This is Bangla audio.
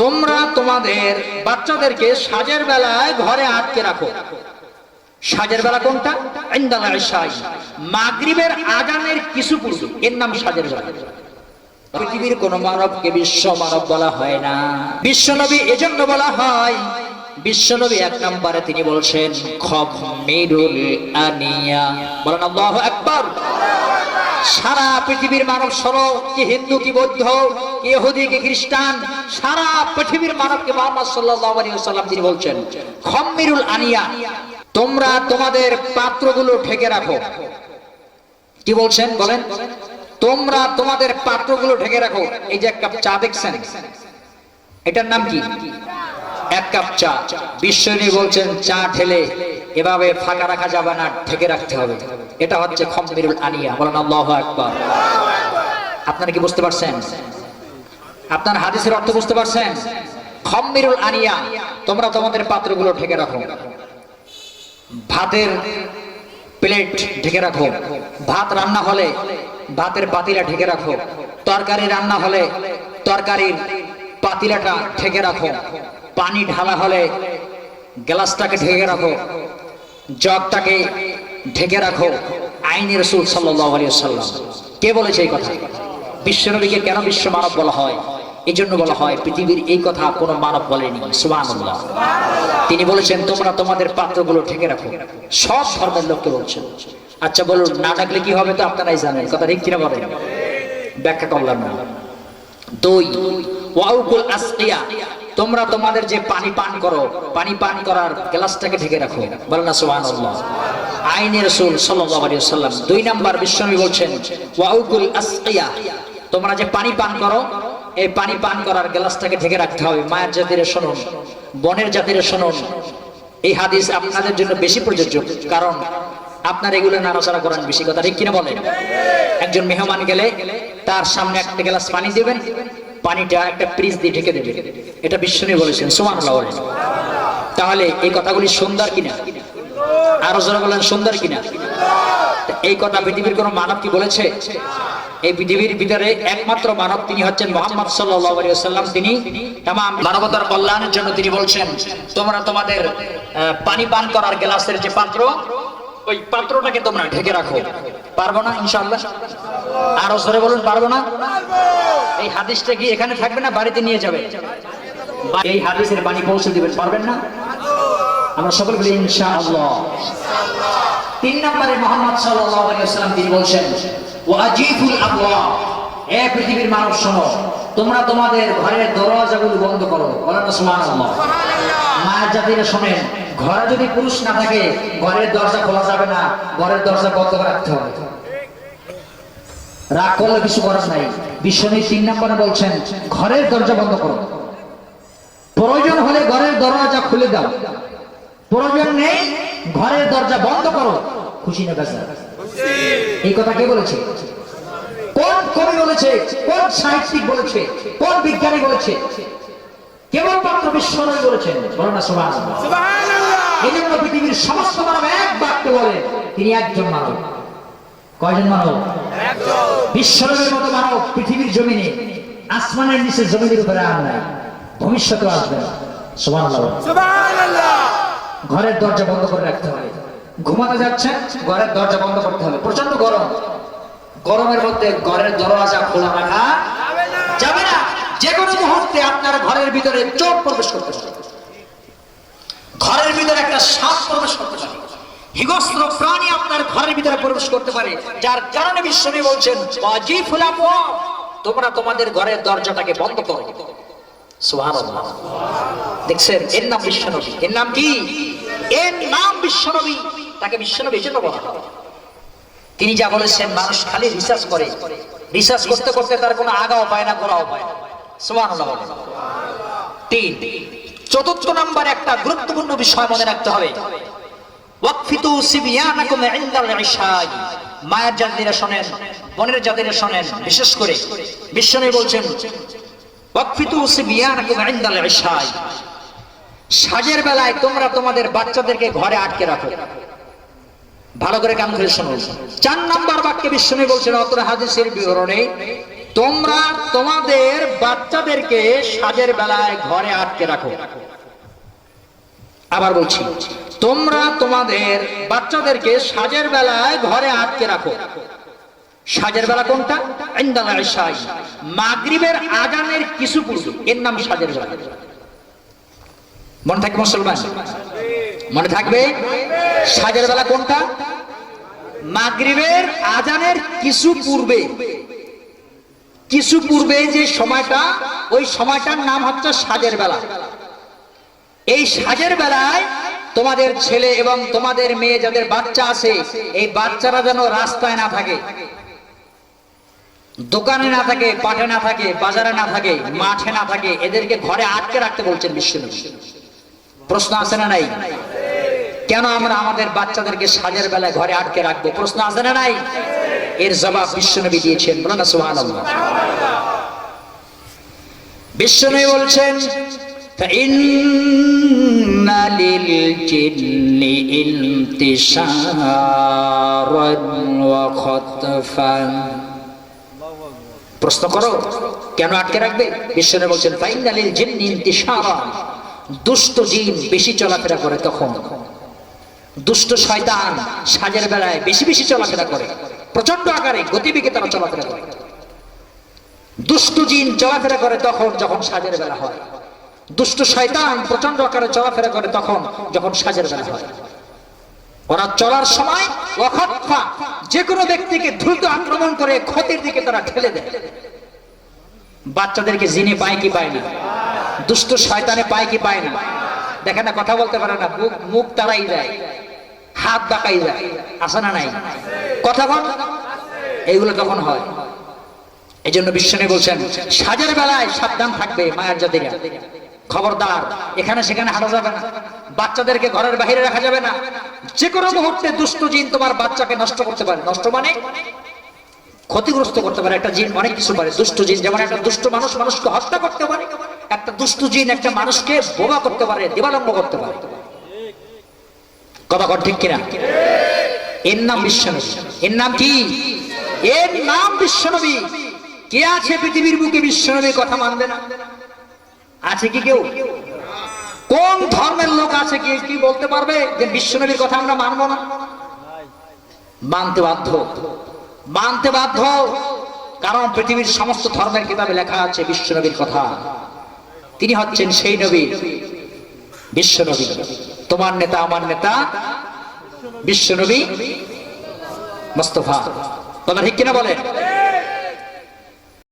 তোমরা তোমাদের বাচ্চাদেরকে সাজের বেলায় ঘরে আটকে রাখো। সাজের বেলা কোনটা? মাগরিবের আজানের কিছু পূর্বে। এর নাম সাজের বেলা। পৃথিবীর কোন মানবকে বিশ্ব মানব বলা হয় না। বিশ্বনবী এজন্য বলা হয়, বিশ্বনবী এক নম্বরে তিনি বলছেন খমিরুল আনিয়া। বলেন আল্লাহু আকবার। সারা পৃথিবীর মানব সরো কি হিন্দু, কি বৌদ্ধ, কি ইহুদি, কি খ্রিস্টান, সারা পৃথিবীর মানবকে মোহাম্মদ সাল্লাল্লাহু আলাইহি তিনি বলছেন খমিরুল আনিয়া, তোমরা তোমাদের পাত্রগুলো ঢেকে রাখো। কি বলছেন, বলেন? তোমরা তোমাদের পাত্রগুলো ঢেকে রাখো। এই যে এক কাপ চা দেখছেন, এটার নাম কি? এক কাপ চা। বিশ্বনী বলছেন, চা ঢেলে এভাবে ফাঁকা রাখা যাবে না, ঢেকে রাখতে হবে। এটা হচ্ছে খম্বিরুল আনিয়া। বলেন, আল্লাহ আকবার। আপনারা কি বুঝতে পারছেন? আপনার হাদিসের অর্থ বুঝতে পারছেন? খম্বিরুল আনিয়া, তোমরা তোমাদের পাত্রগুলো ঢেকে রাখো। ভাতের প্লেট ঢেকে রাখো। ভাত রান্না হলে ভাতের পাতিলা ঢেকে রাখো। তরকারি রান্না হলে তরকারির পাতিলাটা ঢেকে রাখো। পানি ঢালা হলে গ্লাসটাকে ঢেকে রাখো, জগটাকে ঢেকে রাখো আইনি রসুল সাল্লাম কে বলেছে এই কথা? বিশ্বনবীকে কেন বিশ্ব মানব বলা হয়? এই জন্য বলা হয়, পৃথিবীর এই কথা কোনো মানব বলেনি। সুবহানাল্লাহ। তিনি বলেছেন, তোমরা তোমাদের পাত্রগুলো ঢেকে রাখো। সব ধর্মের লোককে বলছেন। আচ্ছা বলুন, না ডাকলে কি হবে তো আপনারাই জানেন, কথা ঠিক কিনা বলেন? ব্যাখ্যা করলাম না। দুই ওয়াউকুল আসকিয়া, তোমরা তোমাদের যে পানি পান করো, পানি পান করার গ্লাসটাকে ঢেকে রাখো। বলেন না, সুবহানাল্লাহ। আইনের রাসূল সাল্লাল্লাহু আলাইহি ওয়াসাল্লাম দুই নাম্বার বিশ্বনবী বলছেন, ওয়াউকুল আসকিয়া, তোমরা যে পানি পান করো, এই পানি পান করার গ্লাসটাকে ঢেকে রাখতে হবে। মায়ের জাতিরে শুনুন, বনের জাতিরে শুনুন। এই হাদিস আপনাদের জন্য বেশি প্রযোজ্য, কারণ আপনার এগুলো নাড়াচাড়া করেন বেশি কথা, ঠিক কিনা বলেন? একজন মেহমান গেলে তার সামনে একটা গ্লাস পানি দেবেন পানিটা একটা প্রিজ দিয়ে ঢেকে দেবেন এটা বিশ্বনী বলেছেন সুমান তাহলে এই কথাগুলি সুন্দর কিনা? আরও যারা বলেন, সুন্দর কিনা? এই কথা পৃথিবীর কোন মানব কি বলেছে? এই পৃথিবীর ভিতরে একমাত্র মানব তিনি হচ্ছেন মোহাম্মদ সাল্লাম তিনি মানবতার কল্যাণের জন্য তিনি বলছেন, তোমরা তোমাদের পানি পান করার গ্লাসের যে পাত্র, ওই পাত্রটাকে তোমরা ঢেকে রাখো। পারব না ইনশাআল্লাহ। আরও জোরে বলুন পারব না? এই হাদিসটা কি এখানে থাকবে না বাড়িতে নিয়ে যাবে? এই হাদিসের বাণী পৌঁছে দিবেন পারবেন না? আমরা সকল বলি ইনশাআল্লাহ। তিন নম্বরে মোহাম্মদ ওয়াসাল্লাম তিনি বলছেন ওয়াজিফুল আবওয়া এ পৃথিবীর মানব শোনো তোমরা তোমাদের ঘরের দরজাগুলো বন্ধ করো। বলেন সুবহানাল্লাহ। মায়ের জাতিরা শোনেন ঘরে যদি পুরুষ না থাকে, ঘরের দরজা খোলা যাবে না, ঘরের দরজা বন্ধ রাখতে হবে। রাগ করলে কিছু করার নাই। বিশ্বনী তিন নম্বরে বলছেন, ঘরের দরজা বন্ধ করো। প্রয়োজন হলে ঘরের দরজা খুলে দাও। প্রয়োজন নেই, ঘরের দরজা বন্ধ করো। খুশি না বেজা এই কথা কে বলেছে? কোন কবি বলেছে, কোন সাহিত্যিক বলেছে, কোন বিজ্ঞানী বলেছে? কেবলমাত্র বিশ্বনবী বলেছেন না সুবহান এই জন্য পৃথিবীর সমস্ত মানব এক বাক্য বলে তিনি একজন মানব। কয়জন মানব? বিশ্বনবীর মতো মানব পৃথিবীর জমিনে আসমানের নিচে জমিনের উপরে আর নাই। ভবিষ্যতে আসবে সুবহানাল্লাহ। ঘরের দরজা বন্ধ করে রাখতে হবে। ঘুমাতে যাচ্ছেন ঘরের দরজা বন্ধ করতে হবে। প্রচণ্ড গরম। গরমের মধ্যে ঘরের দরজা খোলা রাখা যাবে না যে কোনো মুহূর্তে আপনার ঘরের ভিতরে চোখ প্রবেশ করতে পারে। ঘরের ভিতরে একটা সাপ প্রবেশ করতে পারে। হিংস্র প্রাণী আপনার ঘরের ভিতরে প্রবেশ করতে পারে, যার কারণে বিশ্বনী বলছেন তোমরা তোমাদের ঘরের দরজাটাকে বন্ধ করো। দেখছেন, এর নাম বিশ্বনবী এর নাম কি? এর নাম বিশ্বনবী তাকে বিশ্বনবী জন্য বলা তিনি যা বলেছেন, মানুষ খালি রিসার্চ করে। রিসার্চ করতে করতে তার কোনো আগাও পায় না গোড়াও পায় না। তিন, চতুর্থ নাম্বার একটা গুরুত্বপূর্ণ বিষয় মনে রাখতে হবে। মায়ের জাতিরা শোনেন, বোনের জাতিরা শোনেন, বিশেষ করে বিশ্বনবী বলছেন সাজের বেলায় তোমরা তোমাদের বাচ্চাদেরকে ঘরে আটকে রাখো। ভালো করে কান ধরে শুনুন। চার নাম্বার বাক্যে বিশ্বনবী বলছেন অতর হাদিসের বিবরণে তোমরা তোমাদের বাচ্চাদেরকে সাজের বেলায় ঘরে আটকে রাখো। আবার বলছি, তোমরা তোমাদের বাচ্চাদেরকে সাজের বেলায় ঘরে আটকে রাখো। সাজের বেলা কোনটা? মাগরিবের আজানের কিছু পূর্বে। এর নাম সাজের বেলা। মনে থাকে মুসলমান? মনে থাকবে? সাজের বেলা কোনটা? মাগরিবের আজানের কিছু পূর্বে। কিছু পূর্বে যে সময়টা, ওই সময়টার নাম হচ্ছে সাজের বেলা। এই সাজের বেলায় তোমাদের ছেলে এবং তোমাদের মেয়ে যাদের বাচ্চা আছে, এই বাচ্চারা যেন রাস্তায় না থাকে, দোকানে না থাকে, পাটে না থাকে, বাজারে না থাকে, মাঠে না থাকে, এদেরকে ঘরে আটকে রাখতে বলছেন বিশ্বনবী। প্রশ্ন আছে না নাই? কেন আমরা আমাদের বাচ্চাদেরকে সাজের বেলায় ঘরে আটকে রাখব? প্রশ্ন আছে না নাই? এর জবাব বিশ্বনবী দিয়েছেন। বলো না, সুবহানাল্লাহ। বিষ্ণু বলছেন প্রশ্ন করো, কেন আটকে রাখবে? বিষ্ণু বলছেন ফাইনালিল জিন্নি ইন্তিসারা দুষ্ট জিন বেশি চলাফেরা করে তখন। দুষ্ট শয়তান সাজের বেলায় বেশি বেশি চলাফেরা করে। প্রচণ্ড আকারে গতিবিকে তারা চলাফেরা করে। দুষ্ট জিন চলাফেরা করে তখন যখন সাজের বেলা হয়। দুষ্টু শয়তান প্রচণ্ড আকারে চলাফেরা করে তখন যখন সাজের বেলা হয়। ওরা চলার সময় অখৎফা যে কোনো ব্যক্তিকে দ্রুত আক্রমণ করে ক্ষতির দিকে তারা ঠেলে দেয়। বাচ্চাদেরকে জিনে পায় কি পায় না? দুষ্ট শয়তানে পায় কি পায় না? দেখে না, কথা বলতে পারে না মুখ মুখ তারাই যায় হাত বাঁকাই যায় আসে না নাই? কথা বল, এইগুলো তখন হয় এই জন্য বিশ্বনে বলছেন, সাজের বেলায় সাবধান থাকবে মায়ের জাতিরা। খবরদার, এখানে সেখানে হাঁটা যাবে না। বাচ্চাদেরকে ঘরের বাইরে রাখা যাবে না। যে কোনো মুহূর্তে দুষ্ট জিন তোমার বাচ্চাকে নষ্ট করতে পারে। নষ্ট মানে ক্ষতিগ্রস্ত করতে পারে। একটা জিন অনেক কিছু পারে। দুষ্ট জিন, যেমন একটা দুষ্ট মানুষ মানুষকে হত্যা করতে পারে, একটা দুষ্ট জিন একটা মানুষকে বোমা করতে পারে, দিবালম্ব করতে পারে। কথা কর ঠিক কিনা? এর নাম বিশ্বনবী। এর নাম কি? এর নাম বিশ্বনবী। কে আছে পৃথিবীর বুকে বিশ্বনবীর কথা মানবে না? আছে কি কেউ? কোন ধর্মের লোক আছে কি কি বলতে পারবে যে বিশ্বনবীর কথা আমরা মানবো না? মানতে বাধ্য। মানতে বাধ্য কারণ পৃথিবীর সমস্ত ধর্মের কিতাবে লেখা আছে বিশ্বনবীর কথা। তিনি হচ্ছেন সেই নবী বিশ্বনবী তোমার নেতা, আমার নেতা বিশ্বনবী মোস্তফা। কথা ঠিক কিনা বলেন?